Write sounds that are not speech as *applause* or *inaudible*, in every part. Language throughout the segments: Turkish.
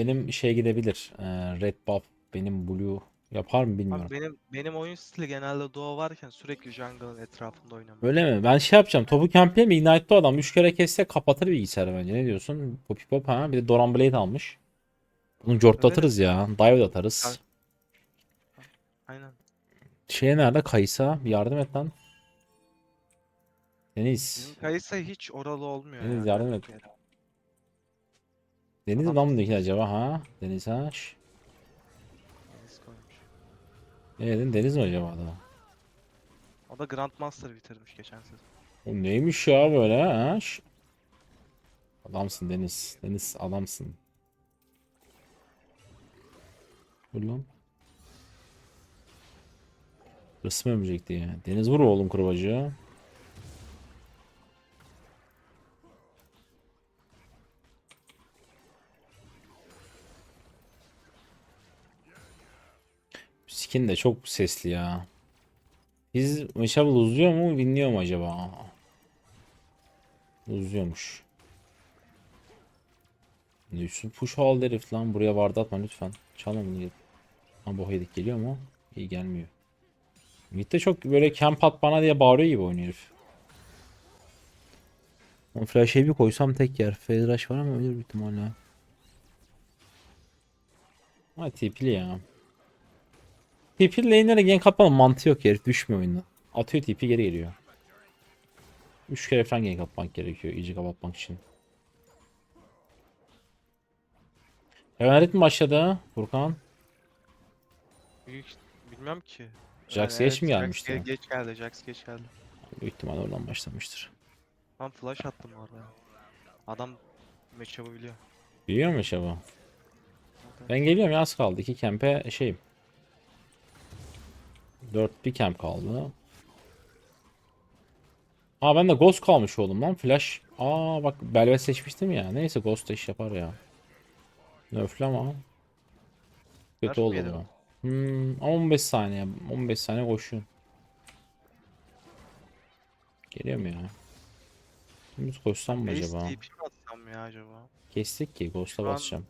Benim şey gidebilir. e, Red buff benim blue yapar mı bilmiyorum. Abi benim benim oyun stili genelde duo varken sürekli jungle'ın etrafında oynamak. Öyle mi? Ben şey yapacağım. Topu campleyeyim mi? Ignite'lı adam 3 kere kesse kapatır bilgisayarı bence. Ne diyorsun? Poppy Pop ha. Bir de Doran Blade almış. Bunu cortlatırız ya. Dive atarız. Aynen. Şey nerede? Kaysa. Bir yardım et lan. Deniz. Kayısa hiç oralı olmuyor Deniz ya. yardım et. Deniz adam mı acaba ha? Deniz ha? Şş. Deniz koymuş. Ne dedin? Deniz mi acaba da? O da Grandmaster bitirmiş geçen sezon. O neymiş ya böyle ha? Şş. Adamsın Deniz. Deniz adamsın. Dur lan. Hırsım ömecekti ya. Deniz vur oğlum kırbacı. Skin de çok sesli ya. Biz Meşabel uzuyor mu? Winliyor mu acaba? Uzuyormuş. Yusuf push al herif lan. Buraya vardı atma lütfen. Çalma bunu. Ha bu hedik geliyor mu? İyi gelmiyor. Mid'de çok böyle camp at bana diye bağırıyor gibi oynuyor herif. O flash'e bir koysam tek yer. Fezraş var ama ölür büyük ihtimalle. Ha tipli ya. TP lane'lere gank atmanın mantığı yok herif düşmüyor oyunda. Atıyor TP geri geliyor. 3 kere falan gank atmak gerekiyor iyice kapatmak için. Hemen mi başladı Furkan? Büyük bilmem ki. Jax geç mi Jax gelmişti? ge- Geç geldi. Jax geç geldi. Büyük ihtimal oradan başlamıştır. Ben flash attım orada. Adam matchup'ı biliyor. Biliyor mu acaba? Ben geliyorum ya az kaldı. 2 kempe şeyim. 4 bir camp kaldı. Aa ben de Ghost kalmış oldum lan. Flash. Aa bak Belvet seçmiştim ya. Neyse Ghost da iş yapar ya. Nerfli ama. Kötü oldu bu. Hmm, 15 saniye. 15 saniye koşun. Geliyor mu ya? Dümdüz koşsam mı acaba? TP mi atsam ya acaba? Kestik ki Ghost'a Şu an- basacağım.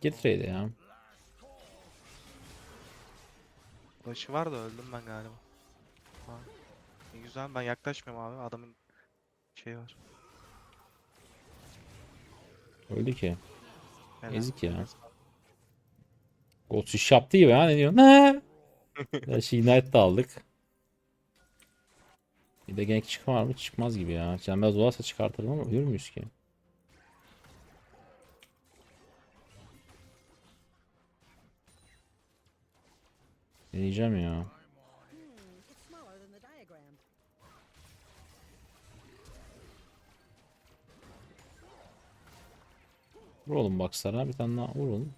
Git raid'e ya. Flash'ı var da öldüm ben galiba. Ha. Ne güzel ben yaklaşmıyorum abi adamın şey var. Öyle ki. Helal. Ezik ya. Ghost iş yaptı gibi ha ne diyorsun? Ne? *laughs* Her şey Ignite de aldık. Bir de gank çıkar mı? Çıkmaz gibi ya. Cembez olursa çıkartırım ama ölür müyüz ki? Deneyeceğim ya. Vur oğlum boxlara. Bir tane daha vur oğlum.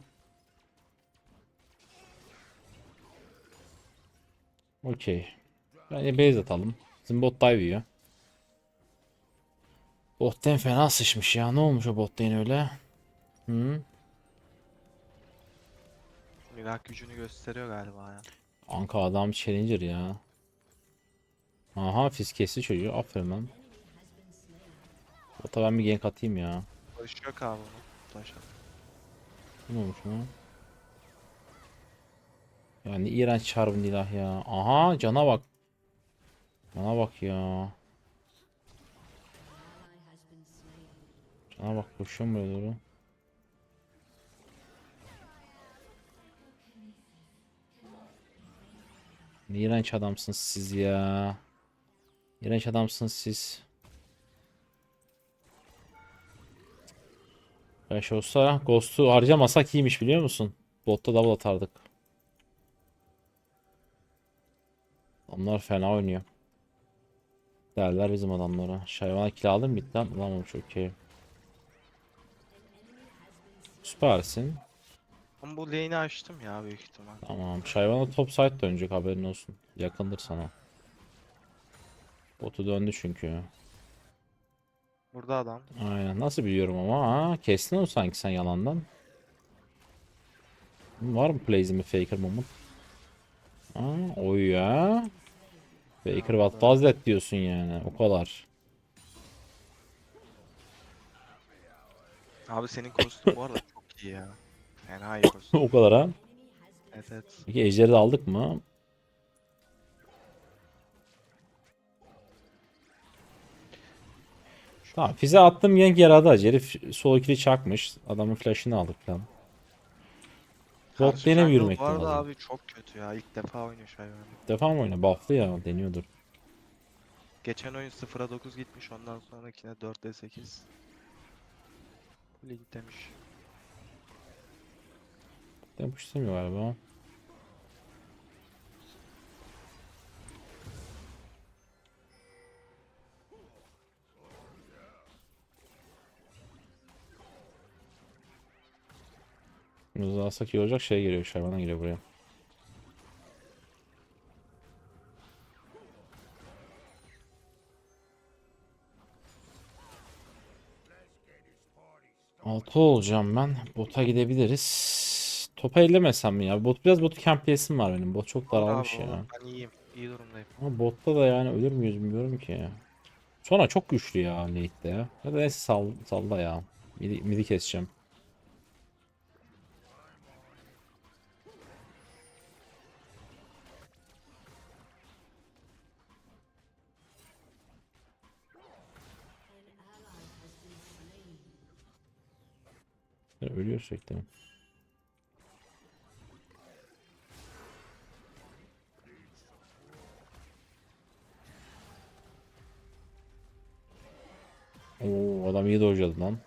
Okey. Bence base atalım. Bizim bot dive yiyor. Bot lane fena sıçmış ya. Ne olmuş o bot lane öyle? Hı? Mirak gücünü gösteriyor galiba ya. Anka adam challenger ya. Aha fiskesi çocuğu. Aferin lan. Bota ben bir gank atayım ya. Flash yok abi. Ne olmuş lan? Yani iğrenç çarpın ilah ya. Aha cana bak. Cana bak ya. Cana bak koşuyorum buraya doğru. İğrenç adamsınız siz ya. İğrenç adamsınız siz. Beş olsa Ghost'u harcamasak iyiymiş biliyor musun? Botta double atardık. Adamlar fena oynuyor. Derler bizim adamlara. Şayvana kill aldın mı bitti lan? Ulan çok iyi. Süpersin. Ama bu lane'i açtım ya büyük ihtimal. Tamam. Şayvana top side dönecek haberin olsun. Yakındır sana. Botu döndü çünkü. Burada adam. Aynen. Nasıl biliyorum ama ha? Kestin o sanki sen yalandan. Var mı plays mi faker moment? Ha, o ya. Baker what does that diyorsun yani. O kadar. Abi senin kostüm bu arada çok iyi ya. Fena iyi kostüm. *laughs* o kadar ha. Evet evet. Peki ejderi de aldık mı? Tamam fize attım gank yaradı acı. Herif sol ikili çakmış. Adamın flash'ını aldık falan. Bot jungle yürümek Bu arada lazım? abi çok kötü ya. İlk defa oynuyor Şayvan. İlk defa mı oyna? Buff'lı ya deniyordur. Geçen oyun 0'a 9 gitmiş ondan sonrakine 4'e 8. Lig demiş. Tempo istemiyor galiba. Hızlı alsak iyi olacak şey geliyor. Şayvana geliyor buraya. Altı olacağım ben. Bota gidebiliriz. Topa ellemesem mi ya? Bot biraz botu campleyesim var benim. Bot çok daralmış ya. Ben iyiyim. İyi durumdayım. Ama botta da yani ölür müyüz bilmiyorum ki. Sonra çok güçlü ya late'de ya. Ya da neyse sal, salla ya. Midi, midi keseceğim. Ölüyor sürekli. Oo adam iyi dojladı lan.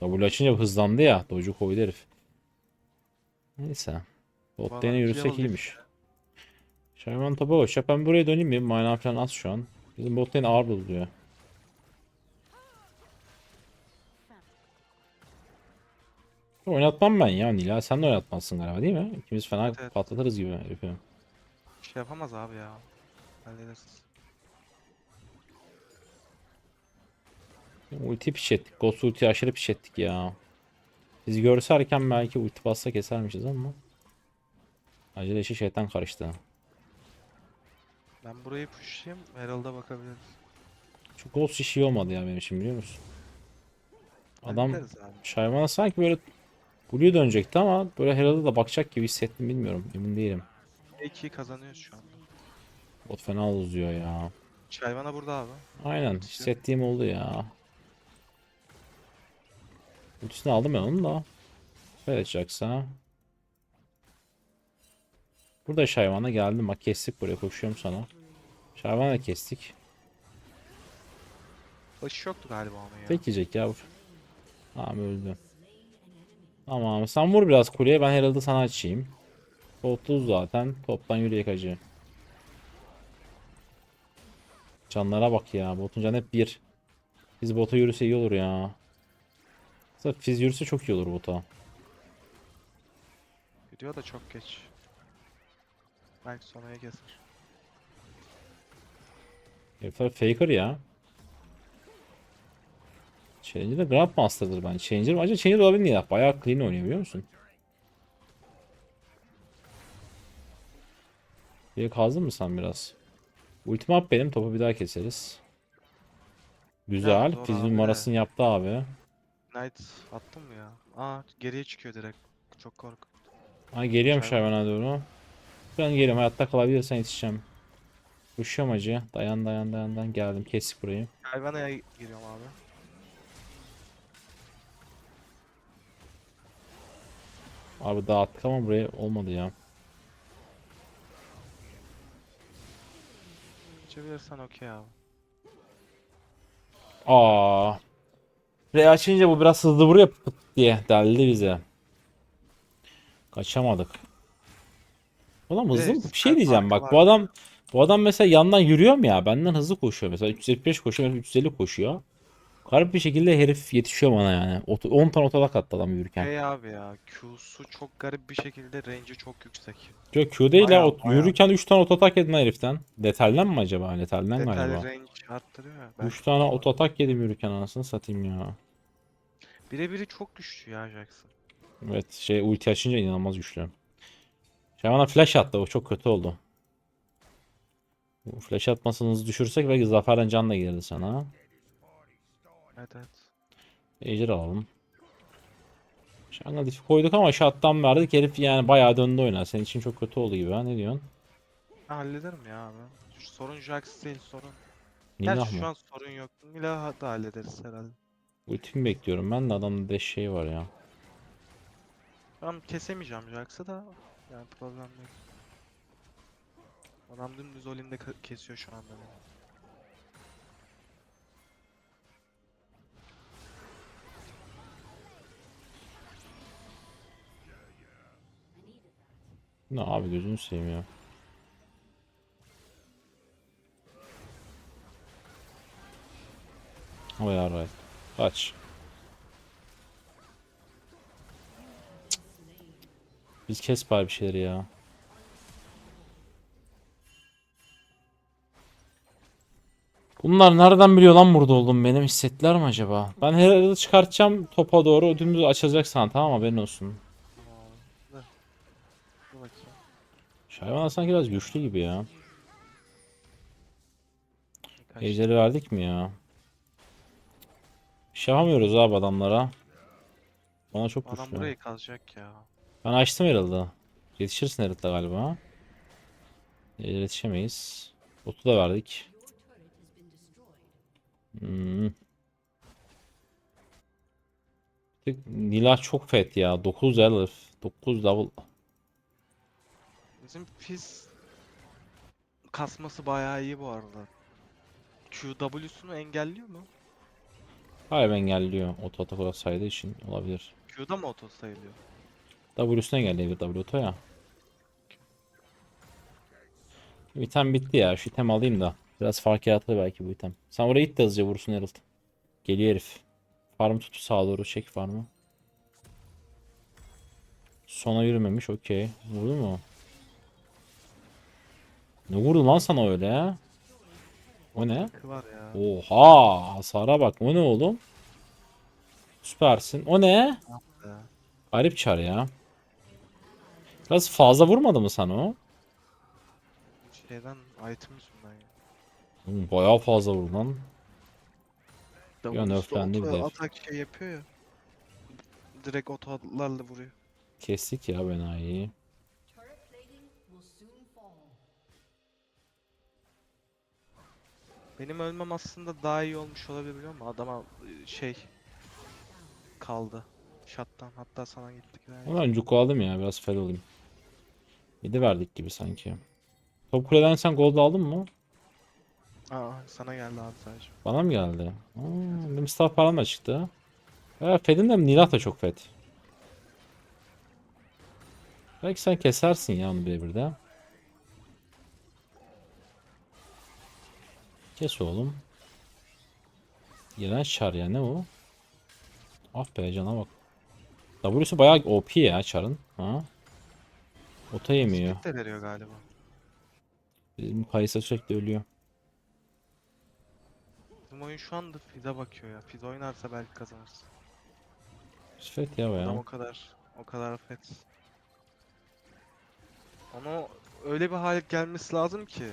W açınca hızlandı ya. Doju koydu herif. Neyse. Bot lane'e yürüsek level iyiymiş. Şayvan topa koş. Ben buraya döneyim mi? Mana falan az şu an. Bizim bot lane ağır buluyor. Oynatmam ben ya Nila. Sen de oynatmazsın galiba değil mi? İkimiz fena Evet, patlatırız gibi herifi. Şey yapamaz abi ya. Hallederiz. Ulti piç ettik. Ghost ulti aşırı piç ettik ya. Biz görserken belki ulti bassa kesermişiz ama. Acele işi şeytan karıştı. Ben burayı pushlayayım. Herald'a bakabiliriz. Şu Ghost işi iyi olmadı ya benim için biliyor musun? Adam Hallederiz abi. Sanki böyle Blue'ya dönecekti ama böyle Herald'a da bakacak gibi hissettim bilmiyorum. Emin değilim. 2 kazanıyoruz şu anda. Bot fena uzuyor ya. Şayvana burada abi. Aynen hissettiğim oldu ya. Ultisini aldım ben onu da. Böyle edecekse. Burada Shyvana geldim bak kestik buraya koşuyorum sana. Shyvana da kestik. Başı yoktu galiba onun ya. Tek yiyecek ya. Tamam öldü. Tamam sen vur biraz kuleye ben Herald'ı sana açayım. Botuz zaten. Toptan yürüyek acı. Canlara bak ya. Botun canı hep bir. Biz bota yürüse iyi olur ya. Aslında Fiz yürüse çok iyi olur bota. Gidiyor da çok geç. Belki sonraya keser. Herifler faker ya. Challenger de Grandmaster'dır bence. Challenger, acaba Challenger olabilir ya. Bayağı clean oynuyor biliyor musun? Bir kazdın mı sen biraz? Ultimate benim topu bir daha keseriz. Güzel. zor Fiz numarasını yaptı abi. Knight attın mı ya? Aa geriye çıkıyor direkt. Çok kork. Ha geliyorum Şayvan. Şayvan'a doğru. Ben geliyorum. Hayatta kalabilirsen yetişeceğim. Koşuyorum acı. Dayan dayan dayan dayan. Geldim. Kestik burayı. Şayvana'ya giriyorum abi. Abi dağıttık ama buraya olmadı ya. Geçebilirsen okey abi. Aa. Re açınca bu biraz hızlı vuruyor pıt diye deldi bize. Kaçamadık. Oğlum hızlı Evet? Bir şey diyeceğim bak bu var. adam bu adam mesela yandan yürüyor mu ya? Benden hızlı koşuyor mesela 375 koşuyor, ben 350 koşuyor. Garip bir şekilde herif yetişiyor bana yani. Ot- 10 tane otodak attı adam yürürken. Hey abi ya Q'su çok garip bir şekilde range'i çok yüksek. Yok Q değil ya. Ot- bayağı. Yürürken 3 tane ototak yedin heriften. Detalden mi acaba? Detalden Detay galiba. range arttırıyor ya. Ben 3 tane ototak yedim yürürken anasını satayım ya. birebiri çok güçlü ya Jackson. Evet şey ulti açınca inanılmaz güçlü. Şey bana flash attı o çok kötü oldu. Bu flash atmasınızı düşürsek belki zaferden can da gelirdi sana. Evet evet. Ejder alalım. Jungle Diff'i koyduk ama shutdown verdik. Herif yani bayağı döndü oyuna. Senin için çok kötü oldu gibi ha. Ne diyorsun? Ben hallederim ya abi. Şu sorun Jax değil sorun. Nilah Gerçi şu mı? an sorun yok. Nilah'ı da hallederiz herhalde. Ultimi bekliyorum ben de adamda deş şey var ya. Ben kesemeyeceğim Jax'ı da yani problem yok. Adam dümdüz Olin'de ka- kesiyor şu anda beni. Ne abi gözünü seveyim ya. O ya right. Kaç. Biz kes bari bir şeyleri ya. Bunlar nereden biliyor lan burada olduğumu benim hissettiler mi acaba? Ben herhalde çıkartacağım topa doğru ödümüzü açılacak sana tamam haberin olsun. Tamam abi. Da. Dur bakayım. Şayvan sanki biraz güçlü gibi ya. Ejderi verdik mi ya? Bir şey yapamıyoruz abi adamlara. Bana çok Adam güçlü. burayı kazacak ya. Ben açtım Herald'ı. Yetişirsin Herald'da galiba. Ejder yetişemeyiz. Botu da verdik. Hmm. Nilah çok fet ya. 9 Elif. 9 double. Bizim Fizz kasması bayağı iyi bu arada. QW'sunu engelliyor mu? Hayır engelliyor. Auto atak olarak saydığı için olabilir. Q'da mı auto sayılıyor? W'suna engelleyebilir W auto ya. İtem bitti ya. Şu item alayım da. Biraz fark yaratır belki bu item. Sen oraya it de hızlıca vursun Herald. Geliyor herif. Farm tutu sağa doğru çek farmı. Sona yürümemiş okey. Vurdu mu? Ne vurdu lan sana öyle ya? O ne? Oha hasara bak. O ne oğlum? Süpersin. O ne? Garip çar ya. Biraz fazla vurmadı mı sana o? Şeyden item yüzünden ya. Oğlum Bayağı fazla vurdu lan. W'su nerflendi bir de. atak şey yapıyor ya. Direkt otolarla vuruyor. Kestik ya Benayı. Benim ölmem aslında daha iyi olmuş olabilir biliyor musun? Adama e, şey kaldı. Shot'tan hatta sana gittik. yani. Ben Cuku aldım ya biraz fed olayım. Midi verdik gibi sanki. Top kuleden sen gold aldın mı? Aa sana geldi abi sadece. Bana mı geldi? Aa, benim staff param da çıktı. Ya Fed'in de Nilah da çok fed. Belki sen kesersin ya onu bir de. Kes oğlum. Gelen şar ya ne o? Ah be cana bak. W'su bayağı OP ya çarın. Ha? Ota yemiyor. Split de veriyor galiba. Bizim Kayısa sürekli ölüyor. Bizim oyun şu anda Fizz'e bakıyor ya. Fizz oynarsa belki kazanırız. Fed ya Adam bayağı. o kadar o kadar fet. Ona öyle bir hale gelmesi lazım ki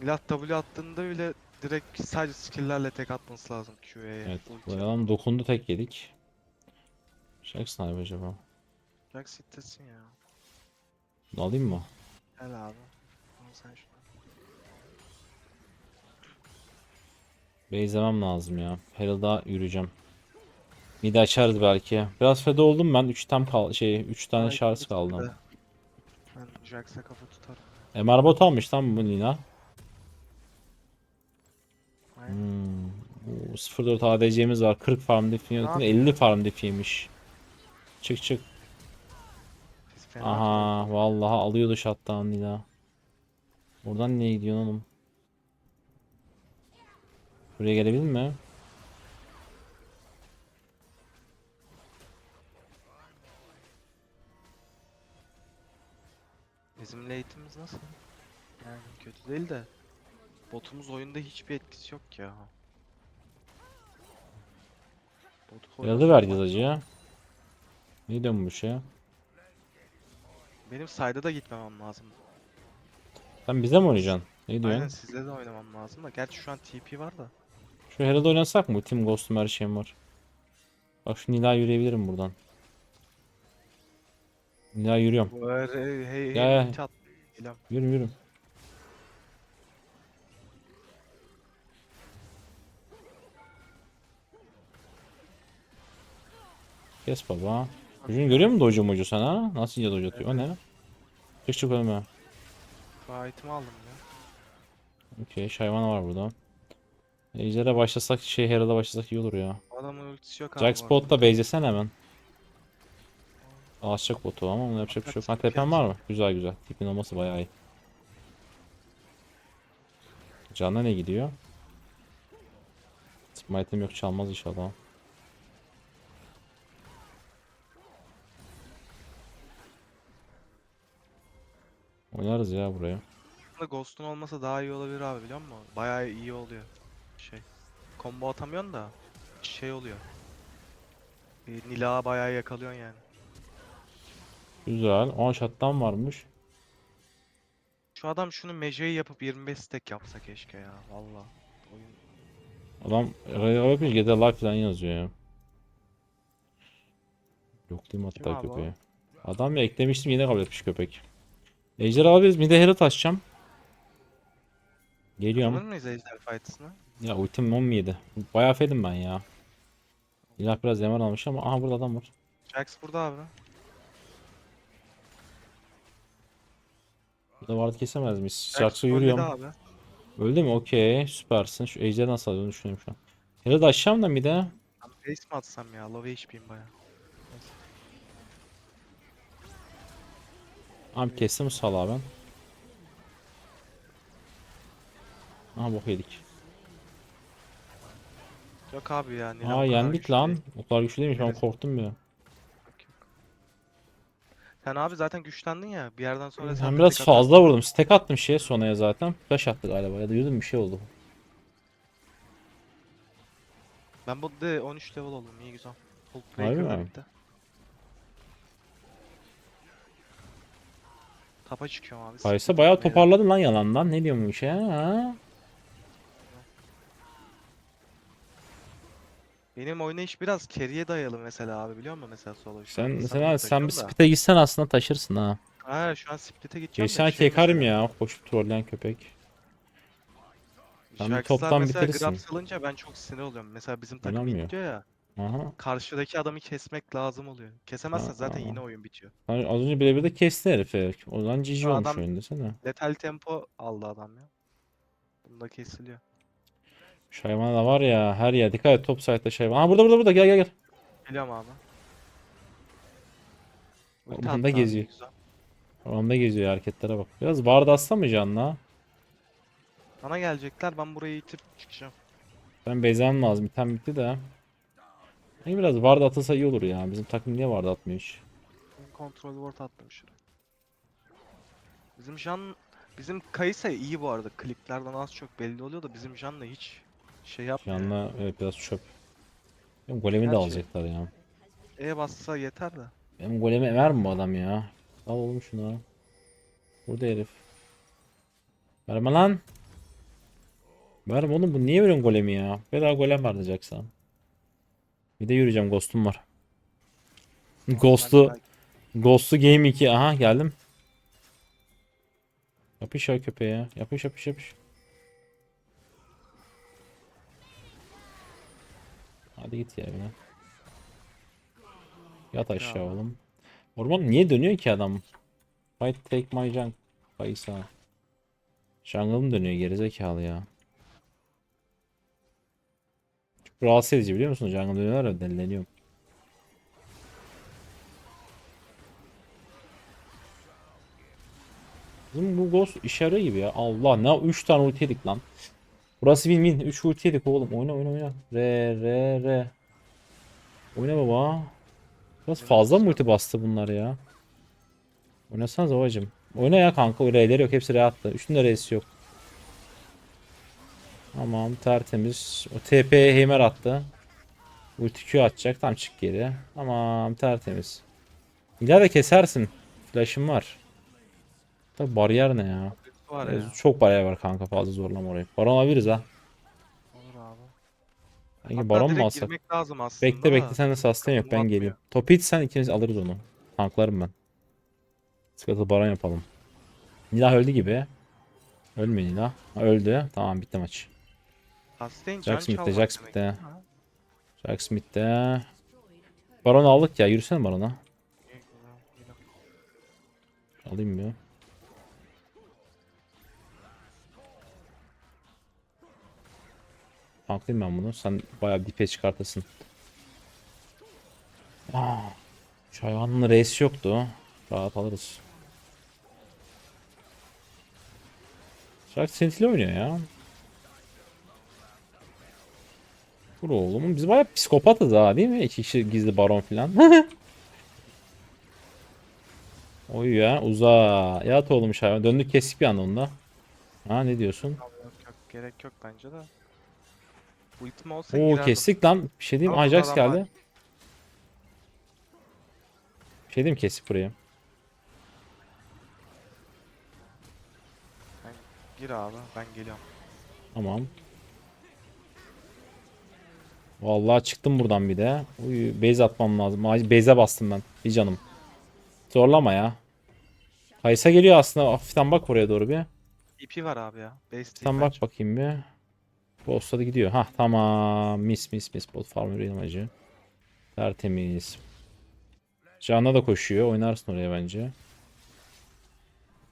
Milat W attığında bile direkt sadece skill'lerle tek atması lazım Q'ye. Evet. Bu adam dokundu tek yedik. Jackson abi acaba? Jax hitlesin ya. Bunu alayım mı? Gel abi. Al sen şunu. Base'lemem lazım ya. Herald'a yürüyeceğim. Mid açarız belki. Biraz fed oldum ben. 3 tam kal şey 3 tane şarj kaldı. Ben Jax'a kafa tutarım. MR bot almış lan bu Nina. Hmm. Oo, 04 ADC'miz var. 40 farm diff yönetim. yapıyor? 50 farm diff'iymiş. Çık çık. Aha vallahi alıyordu shutdown Nina. Buradan niye gidiyorsun oğlum? Buraya gelebilir mi? Bizim late'imiz nasıl? Yani kötü değil de botumuz oyunda hiçbir etkisi yok ya. Bot Herald'ı vereceğiz acı ya. Ne bu şey? Benim side'a da gitmemem lazım. Sen bize mi oynayacaksın? Ne diyorsun? Aynen sizle de oynamam lazım da. Gerçi şu an TP var da. Şu Herald oynasak mı? Team Ghost'um her şeyim var. Bak şu Nila yürüyebilirim buradan. Nila yürüyorum. Hey hey Ya, ya. Yürü yürü. Kes baba. Çocuğun görüyor musun dojo mojo sen ha? Nasıl ince dojo atıyor? O ne? Çık çık. Şu item'i aldım ya. Okey hayvan var burada. Ejder'e başlasak şey Herald'a başlasak iyi olur ya. Adamın ultisi yok abi. Jack. Spot'la hemen. Ağaçacak botu ama ona yapacak bir şey yok. Ha tepen var mı? Güzel güzel. Tipin olması bayağı iyi. Canına ne gidiyor? Smite'im yok çalmaz inşallah. Oynarız ya buraya. Aslında Ghost'un olmasa daha iyi olabilir abi biliyor musun? Bayağı iyi oluyor. Şey. Combo atamıyorsun da şey oluyor. E, Nila bayağı yakalıyorsun yani. Güzel. 10 shot'tan varmış. Şu adam şunu mejeyi yapıp 25 stack yapsa keşke ya. Valla. Oyun Adam yapıyor Get a Life falan yazıyor ya. Yok değil mi Kim hatta köpeği? Adam ya eklemiştim yine kabul etmiş köpek. Ejder alabiliriz. Mide Herald açacağım. Kazanır Geliyorum. mıyız Ejder Fight'ısını? Ya ultim 17. Bayağı fedim ben ya. İlah biraz yaman almış ama aha burada adam var. Jax burada abi. Burada vardı kesemez miyiz? Jax Jax'a yürüyorum. abi. Öldü mü? Okey. Süpersin. Şu ejderi nasıl alacağını düşünüyorum şu an. Herald açacağım da mide. Abi base mi atsam ya? Low HP'yim baya. Abi kestim salağı ben. Aha bok yedik. Yok abi ya. Nila o Aa yendik lan. O kadar güçlü değilmiş ben Evet. korktum bir. Sen abi zaten güçlendin ya. Bir yerden sonra sen Ben de biraz tek fazla vurdum. Stack attım şeye sonaya zaten. Flash attı galiba ya da yürüdüm bir şey oldu. atarsın. Ben bu de 13 level oldum. İyi güzel. Full Harbi Breaker'la mi? bitti. Tapa çıkıyorum abi. Kaysa bayağı toparladın lan yalandan. Ne diyorsun bu işe ha? Benim oynayış biraz carry'e dayalı mesela abi biliyor musun mesela solo an Sen mesela sen bir split'e gitsen aslında taşırsın ha. Ha şu an split'e gideceğim de Geçen şey kekarım mesela, ya. Koşup trolleyen köpek. Sen bir toptan mesela bitirirsin. grab salınca ben çok sinir oluyorum. Mesela bizim takım gidiyor ya. Aha. Karşıdaki adamı kesmek lazım oluyor. Kesemezsen zaten Aa. yine oyun bitiyor. Hani az önce birebir de kesti herifi. O zaman GG Şu olmuş adam- oyun desene. Lethal tempo aldı adam ya. Bunda kesiliyor. Şu da var ya her yer. Dikkat et top side'da şey var. Aa burada burada burada gel gel gel. Geliyorum abi. Ulti Ormanda attı abi, geziyor. güzel. Ormanda geziyor hareketlere bak. Biraz ward atsa mı canına? Bana gelecekler ben burayı itip çıkacağım. Ben bezem lazım. İtem bitti de. Ne biraz ward atılsa iyi olur ya. Bizim takım niye ward atmıyor hiç? Kontrol ward şuraya. Bizim Jan bizim Kayısa iyi bu arada. Kliplerden az çok belli oluyor da bizim Jan'la hiç şey yapmıyor. Yanına evet biraz çöp. Benim golemi de Gerçi- alacaklar ya. E bassa yeter de. Benim golemi emer mi bu adam ya? Al oğlum şunu. Burada herif. Verme lan. Verme oğlum bu niye veriyorsun golemi ya? Bedava golem vereceksen. Bir de yürüyeceğim ghost'um var. Ghost'u Ghost'u Game 2 aha geldim. Yapış ya köpeğe. Yapış yapış yapış. Hadi git ya evine. Yat aşağı Ya. oğlum. Orman niye dönüyor ki adam? Fight take my junk. Kaysa. Jungle'ım dönüyor gerizekalı ya. Rahatsız edici biliyor musun? Jungle dönüyorlar ya delileniyorum. Bizim bu ghost yarıyor gibi ya. Allah ne 3 tane ulti yedik lan. Burası win win. 3 ulti yedik oğlum. Oyna oyna oyna. Re re re. Oyna baba. Biraz fazla mı ulti bastı bunlar ya? Oynasanız babacım. Oyna ya kanka. R'leri yok. Hepsi R attı. Üçünün de R'si yok. Tamam tertemiz. O TP Heimer attı. Ulti Q atacak. Tam çık geri. Tamam tertemiz. İleride kesersin. Flash'ım var. Tabi bariyer ne ya? Var ya. Çok bayağı var kanka fazla zorlama orayı. Baron alabiliriz ha. Olur abi. Sanki Hatta baron mu direkt alsak? girmek lazım aslında. Bekle bekle sen de sustain yok ben Atmıyor. geleyim. Topu hiç sen ikimiz alırız onu. Tanklarım ben. Sıkıntı baron yapalım. Nilah öldü gibi. Ölmüyor Nilah. Ha, öldü. Tamam bitti maç. Can Jack Smith'te, çalmak Jack demek. Smith'te. Jack Smith'te. Baron aldık ya. Yürüsene barona. iyi, güzel, iyi. Alayım bir. Tanklayayım ben bunu. Sen bayağı dipe çıkartasın. Aa, şu hayvanın reisi yoktu. Rahat alırız. Şark sentili oynuyor ya. Dur oğlum. Biz bayağı psikopatız ha değil mi? İki kişi gizli baron filan. *laughs* Oy ya uza. Yat oğlum hayvan. Döndük kestik bir anda onda. Ha ne diyorsun? Yok, gerek yok bence de. Ultim olsa Oo girerdim. kestik lan. Bir şey diyeyim. Ama Ajax adam var. geldi. Bir şey diyeyim kestik burayı. Gir abi ben geliyorum. Tamam. Vallahi çıktım buradan bir de. Uy, base atmam lazım. Base'e bastım ben. Bir canım. Zorlama ya. Kaysa geliyor aslında. Hafiften bak oraya doğru bir. TP var abi ya. Base Sen TP bak bakayım bir. Boss'ta da gidiyor. Hah tamam. Mis mis mis. Bot farm yürüyelim acı. Tertemiz. Can'a da koşuyor. Oynarsın oraya bence.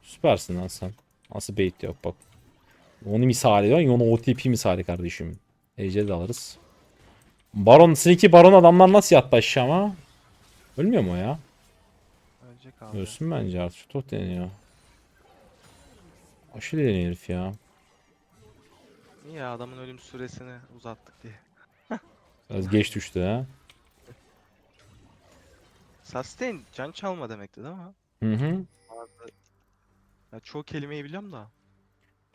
Süpersin lan sen. Nasıl bait yok bak. Onu misali var. Onu OTP misali kardeşim. Ejder'i de alırız. Baron, Sneaky Baron adamlar nasıl yattı aşağı ama? Ölmüyor mu o ya? Ölecek abi. Ölsün bence artık. Çok deniyor. Aşırı deniyor herif ya. Niye adamın ölüm süresini uzattık diye. Biraz geç düştü ha. Sustain can çalma demekti değil mi? Hı hı. Ya çoğu kelimeyi biliyorum da.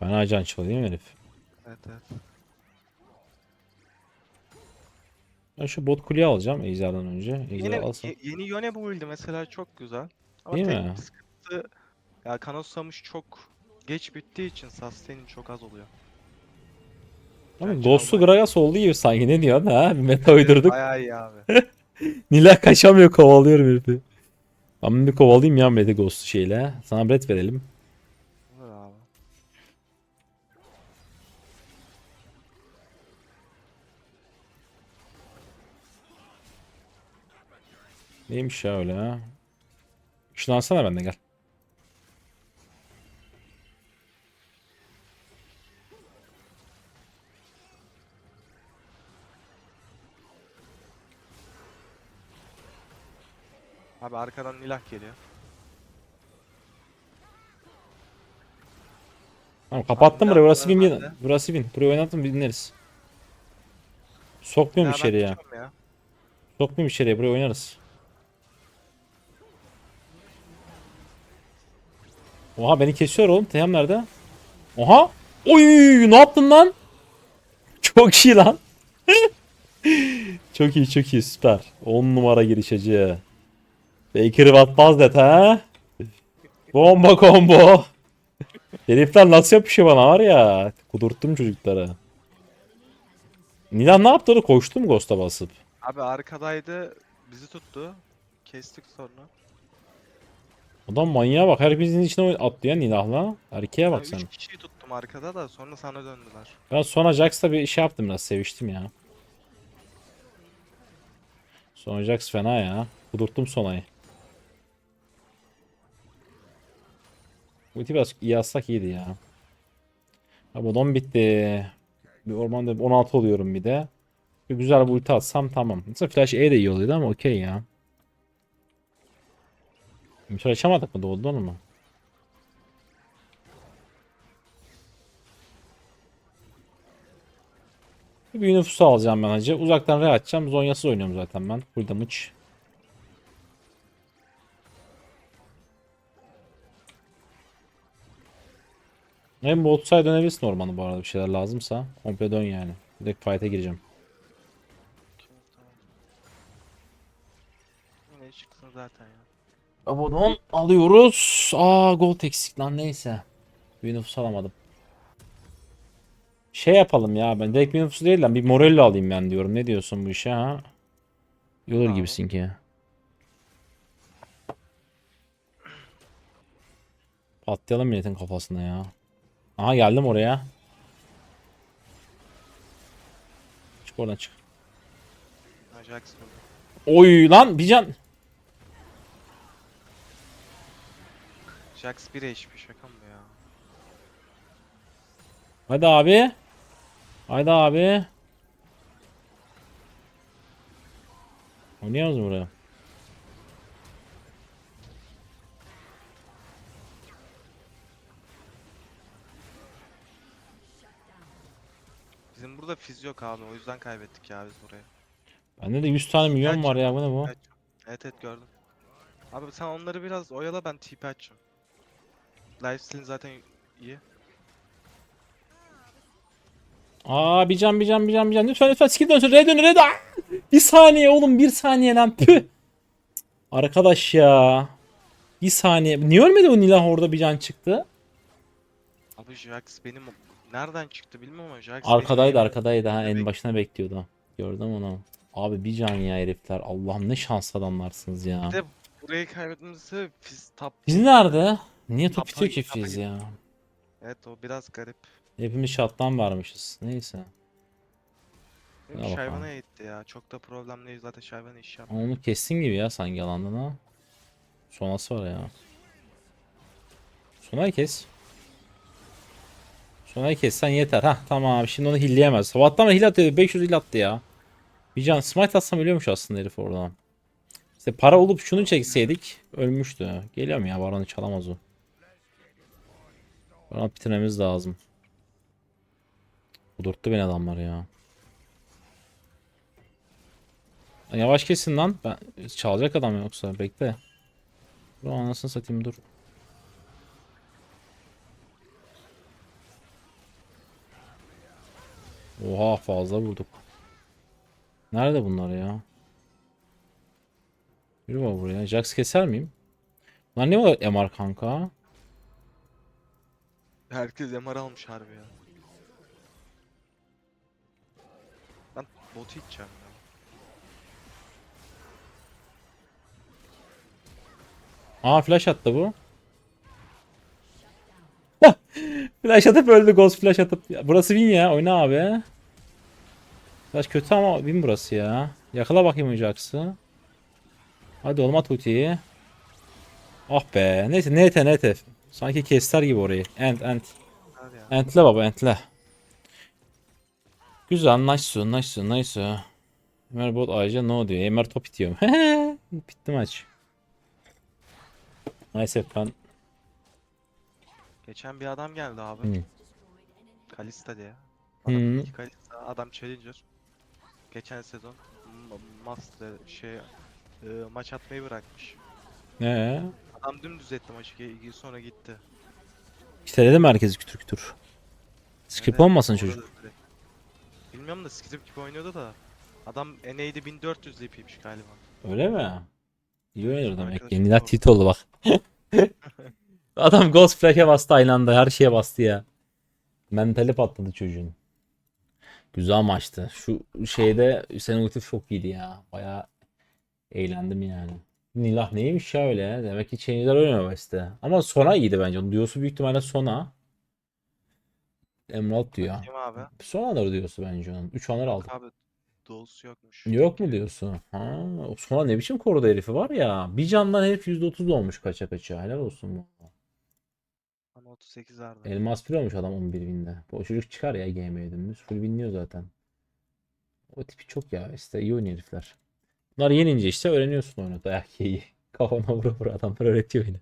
Ben ajan çalayım herif. Evet evet. Ben şu bot kuleyi alacağım Ejder'den önce. Ejder Yeni, alsam. ye- yeni Yone build'i mesela çok güzel. Ama Değil tek mi? bir sıkıntı ya Kanosamış çok geç bittiği için sustain'in çok az oluyor. Ama Can Ghost'u çalmayı- Gragas oldu gibi sanki ne diyorsun ha? Bir meta uydurduk. Bayağı iyi abi. *laughs* Nila kaçamıyor kovalıyorum herifi. Ben bir kovalayayım ya Mete Ghost'u şeyle. Sana bread verelim. Neymiş ya öyle ha? Şunu alsana benden gel. Abi arkadan Nilah geliyor. Tamam kapattım Abi, burayı. Burası bin bin. bende. Burası bin. Burayı oynattım dinleriz. Sokmuyorum Ya ben içeriye. kaçıyorum ya. Sokmuyorum içeriye. Burayı oynarız. Oha beni kesiyor oğlum. Teyam nerede? Oha. Oy ne yaptın lan? Çok iyi lan. *laughs* çok iyi çok iyi süper. 10 numara giriş acı. Baker'ı batmaz det ha. Bomba combo. Herifler nasıl yapışıyor bana var ya. Kudurttum çocuklara. Nilan ne yaptı orada? Koştu mu Ghost'a basıp? Abi arkadaydı bizi tuttu. Kestik sonra. Adam manyağa bak. Herkesin içine ya Nilah'la. Erkeğe bak sen. 3 kişiyi tuttum arkada da sonra sana döndüler. Ben sonra Jax'la bir şey yaptım biraz. Seviştim ya. Sonra Jax fena ya. Kudurttum Sona'yı. Ulti biraz iyi atsak iyiydi ya. Abi odam bitti. Bir ormanda 16 oluyorum bir de. Bir güzel bir ulti atsam tamam. Mesela Flash E de iyi oluyordu ama okey ya. Bir şey açamadık mı? Doldu onu mu? Bir nüfusu alacağım ben hacı. Uzaktan re atacağım. Zonyasız oynuyorum zaten ben. Full damage. Hem bot side dönebilirsin ormanı bu arada bir şeyler lazımsa. Komple dön yani. Direkt fight'e gireceğim. Yine çıksın zaten ya. Abadon alıyoruz. Aa gol eksik lan neyse. Bir nüfus alamadım. Şey yapalım ya ben direkt bir nüfusu değil lan bir Morello alayım ben diyorum. Ne diyorsun bu işe ha? İyi olur Tamam. gibisin ki. Patlayalım milletin kafasına ya. Aha geldim oraya. Çık oradan çık. Oy lan bir can. Jax 1 HP şaka mı ya? Hadi abi. Haydi abi. Oynuyor musun buraya? Bizim burada fiz yok abi o yüzden kaybettik ya biz burayı. Bende de 100 tane milyon var ya bu ne bu? Evet, evet evet gördüm. Abi sen onları biraz oyala ben TP açacağım. Lifesteal'in zaten iyi. Aa bir can bir can bir can bir can. Lütfen lütfen skill dönsün. Red dön red. Bir saniye oğlum bir saniye lan. Püh. Arkadaş ya. Bir saniye. Niye ölmedi o Nilah orada bir can çıktı? Abi Jax benim nereden çıktı bilmiyorum ama Jax Arkadaydı benim arkadaydı ha en başına bekliyordu. Gördüm onu. Abi bir can ya herifler. Allah'ım ne şanslı adamlarsınız ya. Bir de burayı kaybetmemiz sebebi Fizz top. Biz nerede? Niye top bitiyor ki Fizz ya? Evet o biraz garip. Hepimiz şattan varmışız. Neyse. Benim bakalım. Gitti ya. Çok da problem değil zaten Shyvan iş yaptı. Ama Onu kestin gibi ya sanki alandan ha. Sonrası var ya. Sonayı kes. Sonayı kessen yeter. Ha tamam şimdi onu hilleyemez. Sabahtan beri hill atıyor. 500 hill attı ya. Bir can smite atsam ölüyormuş aslında herif oradan. İşte para olup şunu çekseydik ölmüştü. Geliyorum ya Baron'u çalamaz o. Baron bitirmemiz lazım. Kudurttu beni adamlar ya. Yavaş kesin lan. Ben çalacak adam yoksa bekle. Dur anasını satayım dur. Oha fazla vurduk. Nerede bunlar ya? Biri var buraya. Jax keser miyim? Lan ne var MR kanka? Herkes MR almış harbi ya. Ben botu içeceğim ya. Aa flash attı bu. flash atıp öldü Ghost flash atıp. Burası win ya oyna abi. Flash kötü ama win burası ya. Yakala bakayım o Jax'ı. Hadi oğlum at ultiyi. Ah be. Neyse nete nete. Sanki kester gibi orayı. Ent ent. Entle baba entle. Güzel nice nice nice. Ömer bot ayrıca no diyor. Ömer top itiyor. *laughs* Bitti maç. Neyse ben Geçen bir adam geldi abi. Hı. Kalista diye. Adam iki Kalista, adam Challenger. Geçen sezon Master şey e, maç atmayı bırakmış. Ee, Adam dümdüz etti maçı ge- sonra gitti. kiteledim herkesi kütür kütür. Skip Evet, olmasın orada çocuk. direkt. Bilmiyorum da script gibi oynuyordu da. Adam NA'de 1400 DP'ymiş galiba. Öyle mi? İyi oynuyor demek. Arkadaşım Yeniler doğru. tilt oldu bak. *laughs* Adam Ghost Flash'e bastı aynı anda. Her şeye bastı ya. Mentali patladı çocuğun. Güzel maçtı. Şu şeyde Hüseyin Ultif çok iyiydi ya. Bayağı eğlendim yani. Nilah neymiş ya öyle? Demek ki Change'ler oynuyor işte. Ama Sona iyiydi bence. Diyorsu büyük ihtimalle Sona. Emerald diyor. Kim abi? Sona'ları diyorsu bence onun. 3 anar aldık. Abi dolusu yokmuş. Yok mu diyorsun? Ha, o sonra ne biçim korudu herifi var ya. Bir candan herif %30 olmuş kaça kaça. Helal olsun. Bana 38 vardı. Elmas bir olmuş adam 11 binde. Bu çocuk çıkar ya GM'ye dümdüz. Full winliyor zaten. O tipi çok ya. işte iyi oynuyor herifler. Bunlar yenince işte öğreniyorsun oyunu. Dayak yiyi. *laughs* Kafana vura vura adamlar öğretiyor yine.